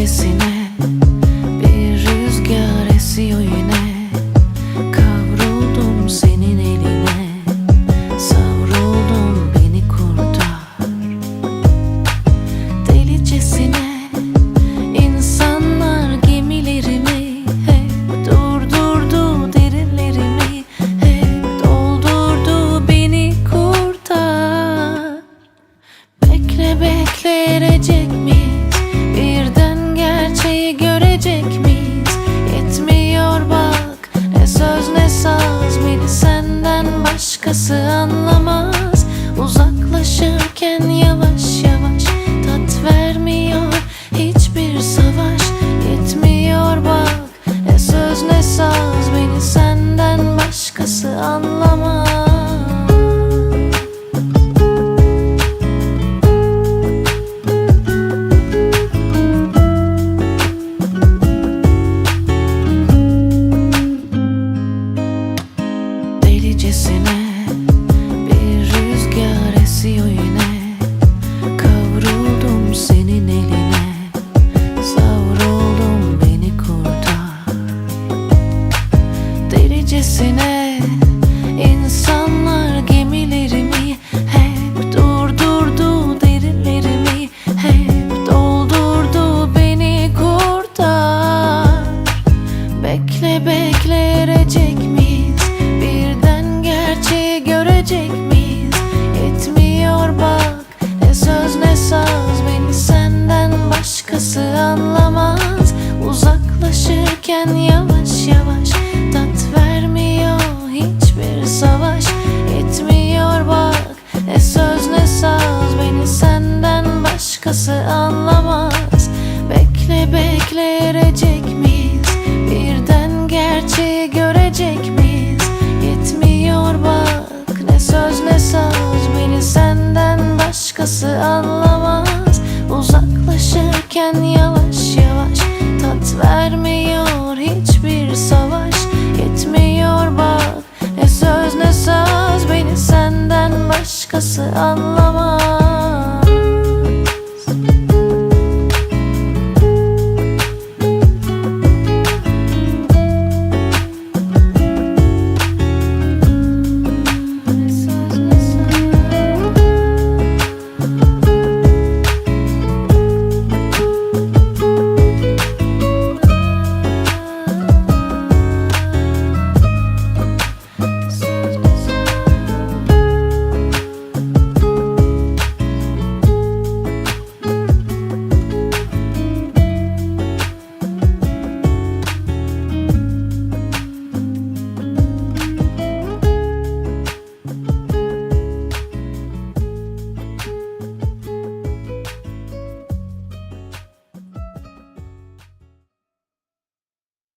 noche sin él. Başkası anlamaz. Uzaklaşırken yavaş yavaş Tat vermiyor. Hiçbir savaş Yetmiyor bak. Ne söz ne saz Beni senden başkası anlamaz. Delicesine Delicesine insanlar gemilerimi Hep durdurdu derinlerimi Hep doldurdu beni kurtar Bekle bekle erecek miyiz? Birden gerçeği görecek miyiz? Yetmiyor bak ne söz ne saz Beni senden başkası anlamaz Uzaklaşırken yavaş yavaş başkası anlamaz. Bekle bekle erecek miyiz? Birden gerçeği görecek miyiz? Yetmiyor bak ne söz ne saz. Beni senden başkası anlamaz. Uzaklaşırken yavaş yavaş. Tat vermiyor hiçbir savaş. Yetmiyor bak ne söz ne saz. Beni senden başkası anlamaz